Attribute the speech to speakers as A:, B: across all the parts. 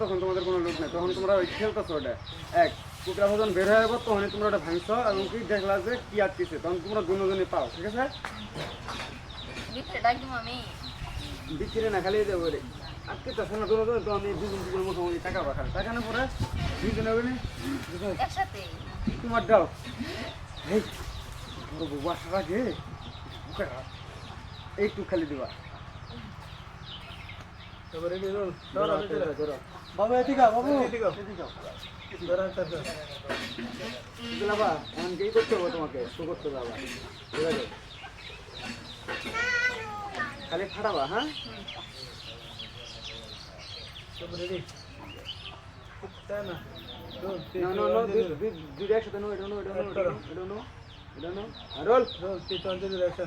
A: তখন তোমাদের কোনো লোক নেই। তখন তোমরা ওই খেলতেছো ওটা। এক কুকরা ভোজন বের হয়ে যাব তখনই তোমরা ওটা ভাঙছো এবং কি দেখলা যে কি আটকেছে তখন তোমরা দুজনে পাও ঠিক আছে? বিক্রি না খালি দেবো রে আজকে তো শোনা দুজন তো আমি দুজন দুজন মোটামুটি টাকা পাখাল টাকা না পরে দুজনে হবে না? তোমার দাও। এই বড় বাসার আগে। খালি দিবা।
B: তারপরে কি রোল
A: ধরো, ধরো, ধরো।
B: বাবু এদিকে আও, বাবু।
A: এদিকে আও, এদিকে আও।
B: ধরো ধরো।
A: দিলাবা এখন কি করতে হবে তোমাকে? শো করতে হবে আবার। ঠিক আছে? খালি ফাটাবা হ্যাঁ?
B: তারপরে রেডি তাই না।
A: একসাথে হইতেছে না এদিক থেকে না দিকে দিক থেকে
C: অসমানে তাকিয়ে চাপ দেখি অন্যদিকে পুরো নাকে
A: যাও লাভ ফোন তো কাটা না
C: এই যে আতাম
B: এই roll three two one zero zero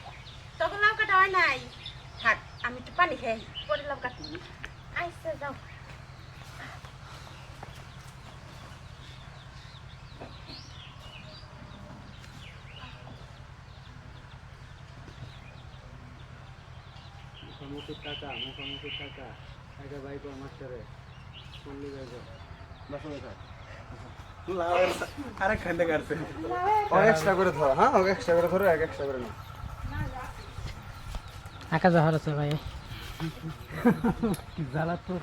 D: নাই। থাক আমি একটু পানি খাই পরে কাটি আইসা যাও।
A: মুখোমুখি টাকা মুখোমুখি টাকা। টাকা বাই কর মাস্টারে শুনলি যাই বাসা বাসা
B: আরেক খান্ডে কাটছে।
A: এক্সট্রা করে ধরো হ্যাঁ? এক্সট্রা করে ধরো এক এক্সট্রা করে নাও
E: আকাশ আছে ভাই। জ্বালা তো।